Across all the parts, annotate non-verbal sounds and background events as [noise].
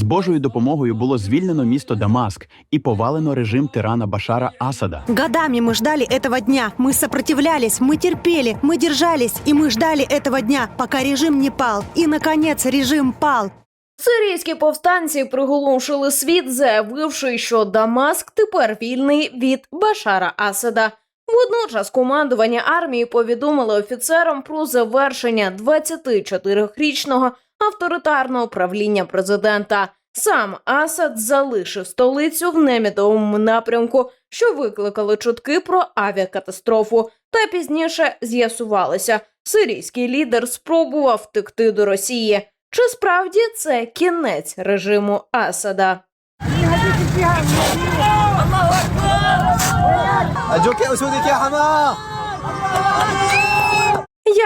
З Божою допомогою було звільнено місто Дамаск і повалено режим тирана Башара Асада. Годами мы ждали этого дня. Мы сопротивлялись, мы терпели, мы держались, и мы ждали этого дня, пока режим не пал. И, наконец, режим пал. Сирійські повстанці приголомшили світ, заявивши, що Дамаск тепер вільний від Башара Асада. Водночас командування армії повідомило офіцерам про завершення 24-річного авторитарного правління президента. Сам Асад залишив столицю в немідовому напрямку, що викликали чутки про авіакатастрофу. Та пізніше з'ясувалося, сирійський лідер спробував втекти до Росії. Чи справді це кінець режиму Асада?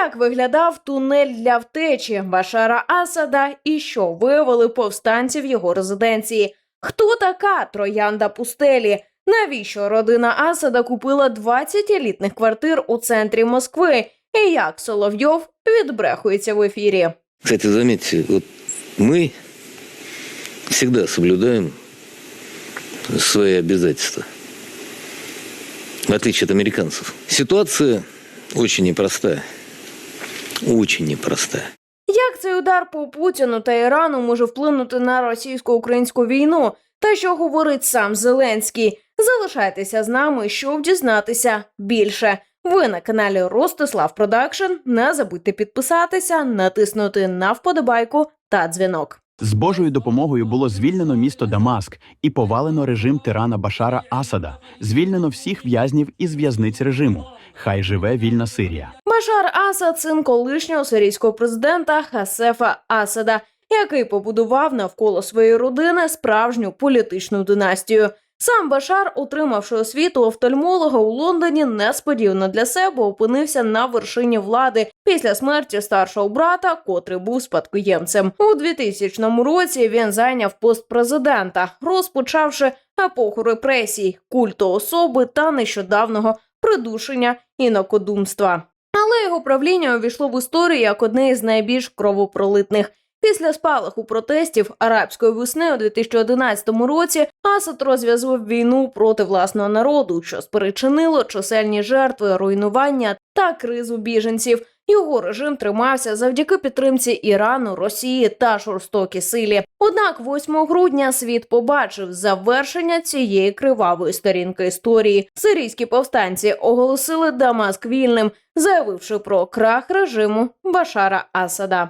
Як виглядав тунель для втечі Башара Асада і що виявили повстанці в його резиденції? Хто така троянда пустелі? Навіщо родина Асада купила 20 елітних квартир у центрі Москви? І як Соловйов відбрехується в ефірі? Кстати, заметьте, вот мы всегда соблюдаем свои обязательства, в отличие от американцев. Ситуация очень непростая. Очень непростая. Як цей удар по Путіну та Ірану може вплинути на російсько-українську війну? Та що говорить сам Зеленський? Залишайтеся з нами, щоб дізнатися більше. Ви на каналі Ростислав Продакшн. Не забудьте підписатися, натиснути на вподобайку та дзвінок. З Божою допомогою було звільнено місто Дамаск і повалено режим тирана Башара Асада. Звільнено всіх в'язнів із в'язниць режиму. Хай живе вільна Сирія. Башар Асад син колишнього сирійського президента Хасефа Асада, який побудував навколо своєї родини справжню політичну династію. Сам Башар, отримавши освіту офтальмолога у Лондоні, несподівано для себе опинився на вершині влади після смерті старшого брата, котрий був спадкоємцем. У 2000 році він зайняв пост президента, розпочавши епоху репресій, культу особи та нещодавнього придушення інакодумства. Але його правління увійшло в історію як одне із найбільш кровопролитних. Після спалаху протестів арабської весни у 2011 році Асад розв'язав війну проти власного народу, що спричинило чисельні жертви, руйнування та кризу біженців. Його режим тримався завдяки підтримці Ірану, Росії та жорстокій силі. Однак, 8 грудня світ побачив завершення цієї кривавої сторінки історії. Сирійські повстанці оголосили Дамаск вільним, заявивши про крах режиму Башара Асада.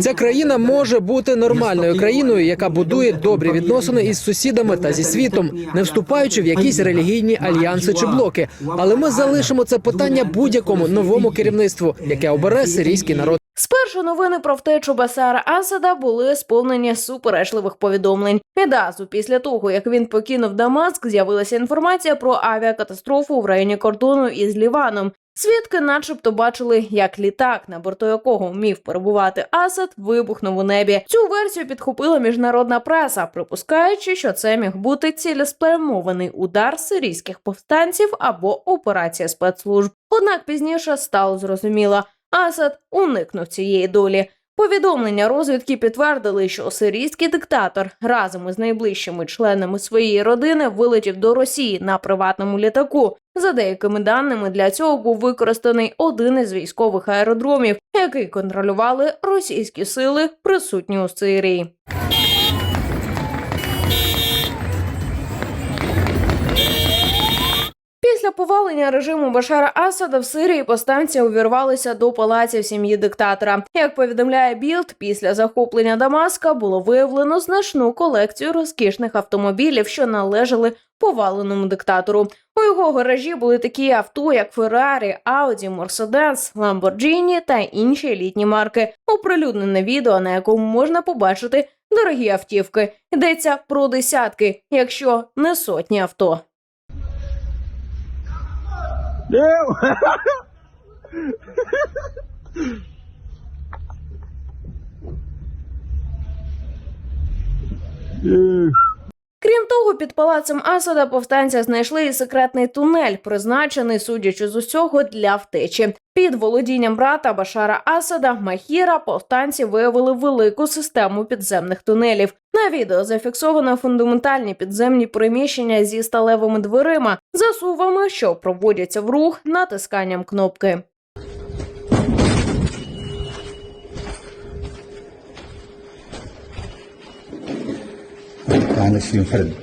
Ця країна може бути нормальною країною, яка будує добрі відносини із сусідами та зі світом, не вступаючи в якісь релігійні альянси чи блоки. Але ми залишимо це питання будь-якому новому керівництву, яке обере сирійський народ. Спершу новини про втечу Басара Асада були сповнені суперечливих повідомлень. Відразу після того, як він покинув Дамаск, з'явилася інформація про авіакатастрофу в районі кордону із Ліваном. Свідки, начебто, бачили, як літак, на борту якого вмів перебувати Асад, вибухнув у небі. Цю версію підхопила міжнародна преса, припускаючи, що це міг бути цілеспрямований удар сирійських повстанців або операція спецслужб. Однак пізніше стало зрозуміло, Асад уникнув цієї долі. Повідомлення розвідки підтвердили, що сирійський диктатор разом із найближчими членами своєї родини вилетів до Росії на приватному літаку. За деякими даними, для цього був використаний один із військових аеродромів, який контролювали російські сили, присутні у Сирії. Після повалення режиму Башара Асада в Сирії повстанці увірвалися до палаців сім'ї диктатора. Як повідомляє Білд, після захоплення Дамаска було виявлено значну колекцію розкішних автомобілів, що належали поваленому диктатору. У його гаражі були такі авто, як Феррарі, Ауді, Мерседес, Ламборджіні та інші елітні марки. Оприлюднене відео, на якому можна побачити дорогі автівки. Йдеться про десятки, якщо не сотні авто. Damn. yeah. [laughs] Крім того, під палацем Асада повстанця знайшли і секретний тунель, призначений, судячи з усього, для втечі. Під володінням брата Башара Асада Махіра повстанці виявили велику систему підземних тунелів. На відео зафіксовано фундаментальні підземні приміщення зі сталевими дверима, засувами, що проводяться в рух натисканням кнопки. معلش ينفرد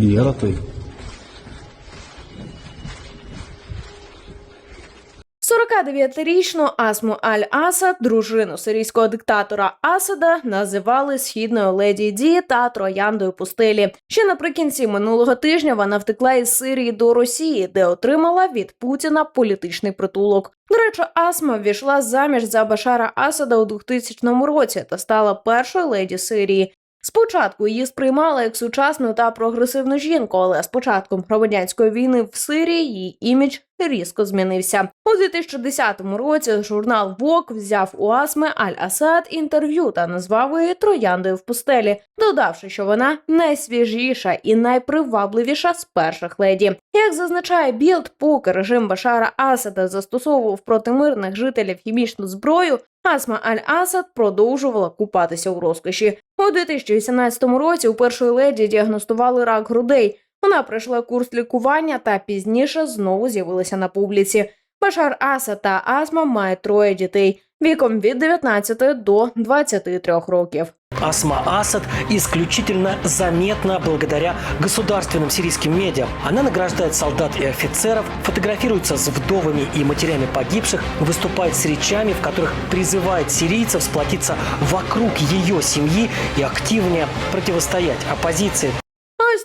يا لطيف. 49-річну Асму Аль-Асад, дружину сирійського диктатора Асада, називали східною леді Ді та трояндою пустелі. Ще наприкінці минулого тижня вона втекла із Сирії до Росії, де отримала від Путіна політичний притулок. До речі, Асма ввійшла заміж за Башара Асада у 2000 році та стала першою леді Сирії. Спочатку її сприймали як сучасну та прогресивну жінку, але з початком громадянської війни в Сирії її імідж різко змінився. У 2010 році журнал Vogue взяв у Асми Аль-Асад інтерв'ю та назвав її трояндою в пустелі, додавши, що вона найсвіжіша і найпривабливіша з перших леді. Як зазначає Білд, поки режим Башара Асада застосовував проти мирних жителів хімічну зброю, Асма Аль-Асад продовжувала купатися у розкоші. У 2018 році у першої леді діагностували рак грудей. Вона пройшла курс лікування та пізніше знову з'явилася на публіці. Башар Асад та Асма мають троє дітей віком від 19 до 23 років. Асма Асад исключительно заметна благодаря государственным сирийским медиа. Она награждает солдат и офицеров, фотографируется с вдовами и матерями погибших, выступает с речами, в которых призывает сирийцев сплотиться вокруг ее семьи и активнее противостоять оппозиции.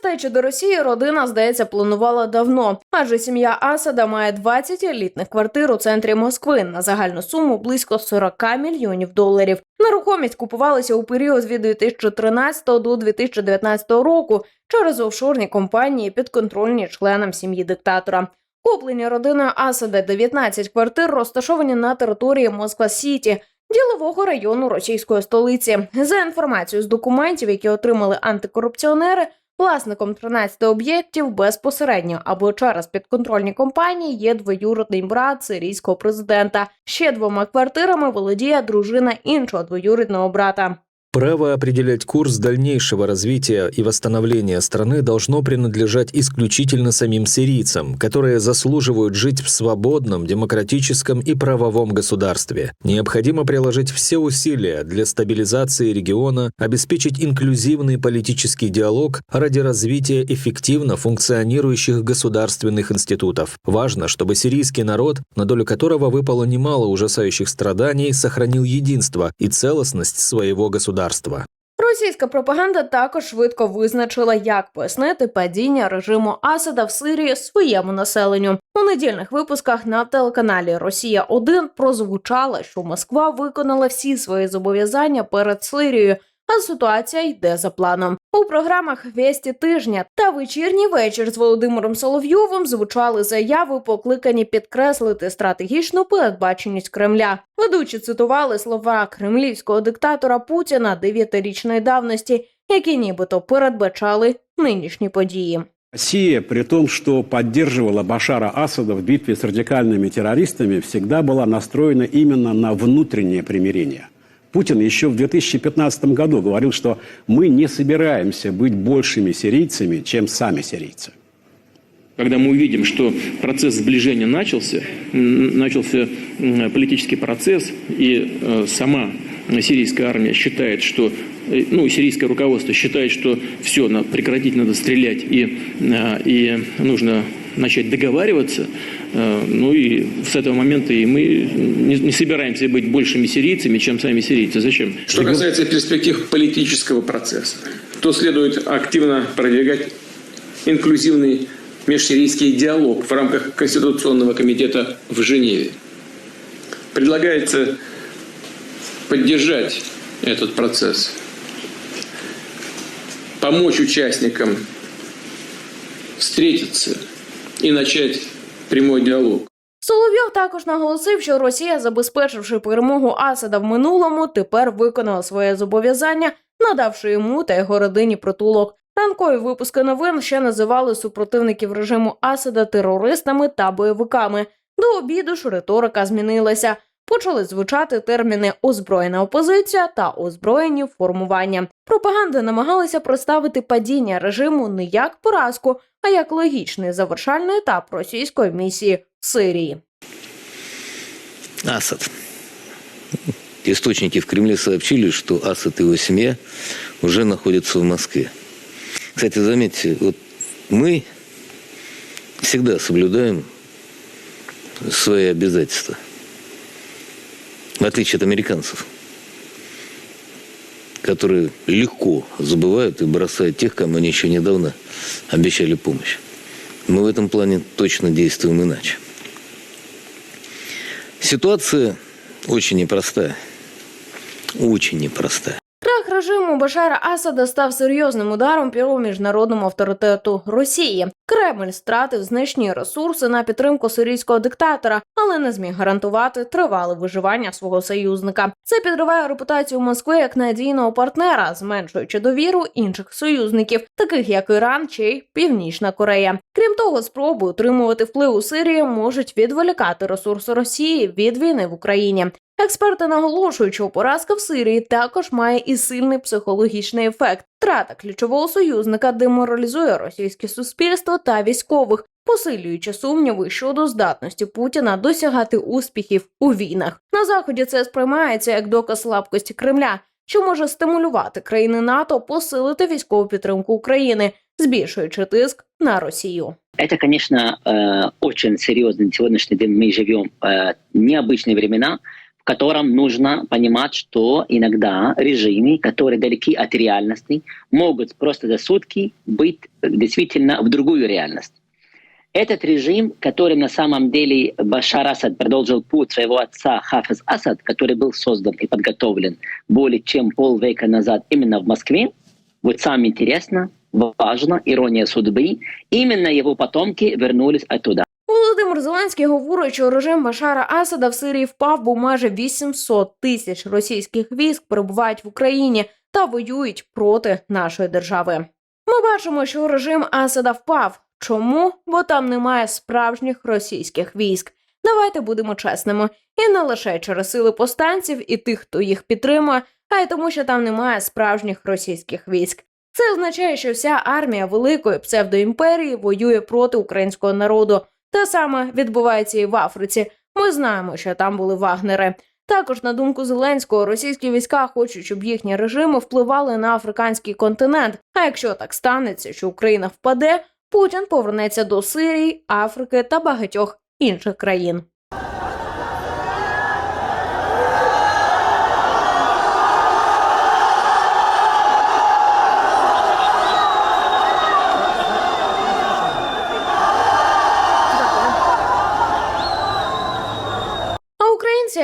А до Росії родина, здається, планувала давно, адже сім'я Асада має 20 елітних квартир у центрі Москви на загальну суму близько 40 мільйонів доларів. Нерухомість купувалася у період від 2013 до 2019 року через офшорні компанії, підконтрольні членам сім'ї диктатора. Куплені родиною Асада 19 квартир розташовані на території Москва-Сіті, ділового району російської столиці. За інформацією з документів, які отримали антикорупціонери, власником 13 об'єктів безпосередньо або через підконтрольні компанії є двоюродний брат сирійського президента. Ще двома квартирами володіє дружина іншого двоюрідного брата. Право определять курс дальнейшего развития и восстановления страны должно принадлежать исключительно самим сирийцам, которые заслуживают жить в свободном, демократическом и правовом государстве. Необходимо приложить все усилия для стабилизации региона, обеспечить инклюзивный политический диалог ради развития эффективно функционирующих государственных институтов. Важно, чтобы сирийский народ, на долю которого выпало немало ужасающих страданий, сохранил единство и целостность своего государства. Російська пропаганда також швидко визначила, як пояснити падіння режиму Асада в Сирії своєму населенню. У недільних випусках на телеканалі Росія 1 прозвучало, що Москва виконала всі свої зобов'язання перед Сирією. А ситуація йде за планом. У програмах «Вєсті тижня та вечірній вечір з Володимиром Соловйовим звучали заяви, покликані підкреслити стратегічну передбаченість Кремля. Ведучі цитували слова кремлівського диктатора Путіна дев'ятирічної давності, які нібито передбачали нинішні події. Россия, при том, что поддерживала Башара Асада в битве с радикальными террористами, всегда была настроена именно на внутреннее примирение. Путин еще в 2015 году говорил, что мы не собираемся быть большими сирийцами, чем сами сирийцы. Когда мы увидим, что процесс сближения начался, начался политический процесс, и э, сама сирийская армия считает, что, э, ну, сирийское руководство считает, что все, надо прекратить, надо стрелять, и, э, и нужно начать договариваться, ну и с этого момента и мы не, не собираемся быть большими сирийцами, чем сами сирийцы. Зачем? Что касается перспектив политического процесса, то следует активно продвигать инклюзивный межсирийский диалог в рамках Конституционного комитета в Женеве. Предлагается поддержать этот процесс, помочь участникам встретиться и начать прямой диалог. Соловйов також наголосив, що Росія, забезпечивши перемогу Асада в минулому, тепер виконала своє зобов'язання, надавши йому та його родині притулок. Ранкові випуски новин ще називали супротивників режиму Асада терористами та бойовиками. До обіду ж риторика змінилася. Почали звучати терміни озброєна опозиція та озброєні формування. Пропаганда намагалася представити падіння режиму не як поразку, а як логічний завершальний етап російської місії в Сирії. Асад. Источники в Кремле сообщили, что Асад и его семья уже находятся в Москве. Кстати, заметьте, вот мы всегда соблюдаем свои обязательства. В отличие от американцев, которые легко забывают и бросают тех, кому они еще недавно обещали помощь. Мы в этом плане точно действуем иначе. Ситуация очень непростая. Очень непростая. Крах режиму Башара Асада став серйозним ударом по міжнародному авторитету Росії. Кремль стратив значні ресурси на підтримку сирійського диктатора, але не зміг гарантувати тривале виживання свого союзника. Це підриває репутацію Москви як надійного партнера, зменшуючи довіру інших союзників, таких як Іран чи Північна Корея. Крім того, спроби утримувати вплив у Сирії можуть відволікати ресурси Росії від війни в Україні. Експерти наголошують, що поразка в Сирії також має і сильний психологічний ефект. Втрата ключового союзника деморалізує російське суспільство та військових, посилюючи сумніви щодо здатності Путіна досягати успіхів у війнах. На заході це сприймається як доказ слабкості Кремля, що може стимулювати країни НАТО посилити військову підтримку України, збільшуючи тиск на Росію. Это, конечно, э, очень серьезно. На сегодняшний день мы живем э, необычные времена, в Котором нужно понимать, что иногда режимы, которые далеки от реальности, могут просто за сутки быть действительно в другую реальность. Этот режим, который на самом деле Башар Асад продолжил путь своего отца Хафиз Асад, который был создан и подготовлен более чем полвека назад именно в Москве, вот самое интересное, важно, ирония судьбы, именно его потомки вернулись оттуда. Володимир Зеленський говорить, що режим Башара Асада в Сирії впав, бо майже 800 тисяч російських військ перебувають в Україні та воюють проти нашої держави. Ми бачимо, що режим Асада впав. Чому? Бо там немає справжніх російських військ. Давайте будемо чесними, і не лише через сили повстанців і тих, хто їх підтримує, а й тому, що там немає справжніх російських військ. Це означає, що вся армія великої псевдоімперії воює проти українського народу. Те саме відбувається і в Африці. Ми знаємо, що там були вагнери. Також, на думку Зеленського, російські війська хочуть, щоб їхні режими впливали на африканський континент. А якщо так станеться, що Україна впаде, Путін повернеться до Сирії, Африки та багатьох інших країн.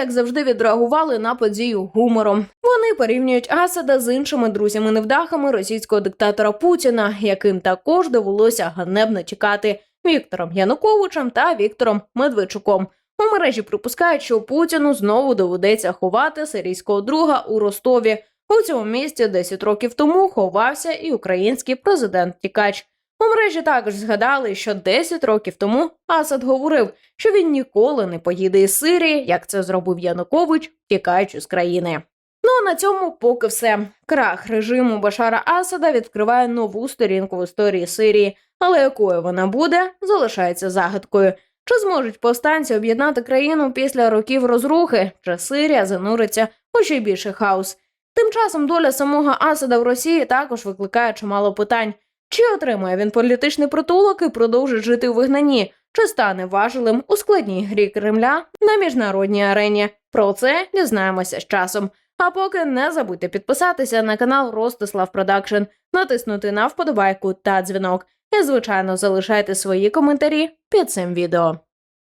Як завжди, відреагували на подію гумором. Вони порівнюють Асада з іншими друзями-невдахами російського диктатора Путіна, яким також довелося ганебно тікати Віктором Януковичем та Віктором Медведчуком. У мережі припускають, що Путіну знову доведеться ховати сирійського друга у Ростові. У цьому місці 10 років тому ховався і український президент Тікач. У мережі також згадали, що 10 років тому Асад говорив, що він ніколи не поїде із Сирії, як це зробив Янукович, тікаючи з країни. Ну а на цьому поки все. Крах режиму Башара Асада відкриває нову сторінку в історії Сирії, але якою вона буде, залишається загадкою. Чи зможуть повстанці об'єднати країну після років розрухи, чи Сирія зануриться у ще більший хаос? Тим часом доля самого Асада в Росії також викликає чимало питань. Чи отримає він політичний притулок і продовжить жити у вигнанні? Чи стане важелем у складній грі Кремля на міжнародній арені? Про це дізнаємося з часом. А поки не забудьте підписатися на канал Ростислав Продакшн, натиснути на вподобайку та дзвінок. І, звичайно, залишайте свої коментарі під цим відео.